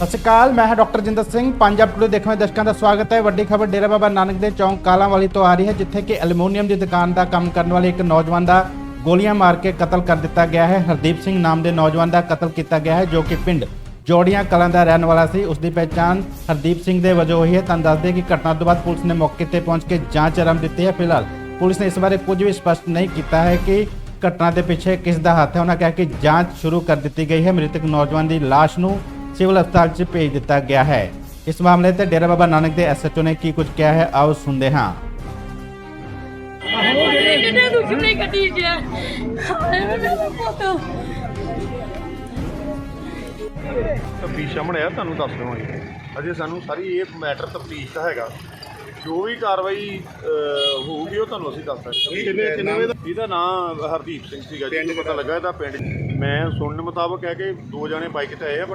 ਸਤਿ ਸ਼੍ਰੀ ਅਕਾਲ, ਮੈਂ ਹਾਂ ਡਾਕਟਰ ਜਿੰਦਰ ਸਿੰਘ। ਪੰਜਾਬ ਟੁਡੇ ਦੇਖਣ ਵਾਲੇ ਦਰਸ਼ਕਾਂ ਦਾ ਸਵਾਗਤ ਹੈ। ਵੱਡੀ ਖਬਰ ਡੇਰਾ ਬਾਬਾ ਨਾਨਕ ਦੇ ਚੌਂਕ ਕਾਲਾਂਵਾਲੀ ਤੋਂ ਆ ਰਹੀ ਹੈ, ਜਿੱਥੇ ਕਿ ਐਲੂਮੀਨੀਅਮ ਦੀ ਦੁਕਾਨ ਦਾ ਕੰਮ ਕਰਨ ਵਾਲੇ ਇੱਕ ਨੌਜਵਾਨ ਦਾ ਗੋਲੀਆਂ ਮਾਰ ਕੇ ਕਤਲ ਕਰ ਦਿੱਤਾ ਗਿਆ ਹੈ। ਹਰਦੀਪ ਸਿੰਘ ਨਾਮ ਦੇ ਨੌਜਵਾਨ ਦਾ ਕਤਲ ਕੀਤਾ ਗਿਆ ਹੈ, ਜੋ ਕਿ ਪਿੰਡ ਜੋੜੀਆਂ ਕਲਾਂ ਦਾ ਰਹਿਣ ਵਾਲਾ ਸੀ। ਉਸ ਦੀ ਪਹਿਚਾਣ ਹਰਦੀਪ ਸਿੰਘ ਦੇ ਵਜੋਂ ਹੋਈ ਹੈ। ਤੁਹਾਨੂੰ ਦੱਸ ਕਿ ਘਟਨਾ ਤੋਂ ਬਾਅਦ ਪੁਲਿਸ ਨੇ ਮੌਕੇ ਤੇ ਪਹੁੰਚ ਕੇ ਜਾਂਚ ਆਰੰਭ ਦਿੱਤੀ ਹੈ। ਫਿਲਹਾਲ ਪੁਲਿਸ ਨੇ ਇਸ ਬਾਰੇ ਕੁਝ ਵੀ ਸਪਸ਼ਟ ਨਹੀਂ ਕੀਤਾ ਹੈ ਕਿ ਘਟਨਾ ਦੇ ਪਿੱਛੇ ਕਿਸ ਦਾ ਹੱਥ ਹੈ। ਉਹਨਾਂ ਕਿਹਾ ਕਿ ਜਾਂਚ ਸ਼ੁਰੂ ਕਰ ਦਿੱਤੀ ਗਈ ਹੈ। ਮ੍ਰਿਤਕ ਨੌਜਵਾਨ ਦੀ ਲਾਸ਼ ਨੂੰ ਸਿਵਲ ਹਸਪਤਾਲ 'ਚ ਭੇਜ ਦਿੱਤਾ ਗਿਆ ਹੈ। ਇਸ ਮਾਮਲੇ ਤੇ ਡੇਰਾ ਬਾਬਾ ਨਾਨਕ ਦੇ ਐਸਐਚਓ ਨੇ ਕੀ ਕੁਝ ਕਿਹਾ ਹੈ ਆਓ ਸੁਣਦੇ ਹਾਂ। ਕਿੰਨੇ ਦੁਸ਼ਮਣੀ ਕੱਟੀ ਜੇ ਹਾਏ ਮੇਰਾ ਪੁੱਤ ਤਫਤੀਸ਼ ਸਾਹਮਣੇ ਆ ਤੁਹਾਨੂੰ ਦੱਸ ਦੇਵਾਂਗੇ। ਅਜੇ ਸਾਨੂੰ ਸਾਰੀ ਇਹ ਮੈਟਰ ਤਫਤੀਸ਼ ਦਾ ਹੈਗਾ। ਜੋ ਵੀ ਕਾਰਵਾਈ ਅਹ, ਹੋਊਗੀ ਉਹ ਤੁਹਾਨੂੰ ਅਸੀਂ ਦੱਸ ਦਾਂਗੇ। ਕਿੰਨੇ ਕਿੰਨੇ ਵਜੇ ਦਾ? ਇਹਦਾ ਨਾਮ ਹਰਦੀਪ ਸਿੰਘ ਸੀਗਾ ਜੀ ਪਤਾ ਲੱਗਾ ਇਹਦਾ ਪਿੰਡ। ਮੈਂ ਸੁਣਨ ਮੁਤਾਬਕ ਹੈ ਕਿ ਦੋ ਜਣੇ ਬਾਈਕ ਤੇ ਆਏ ਆ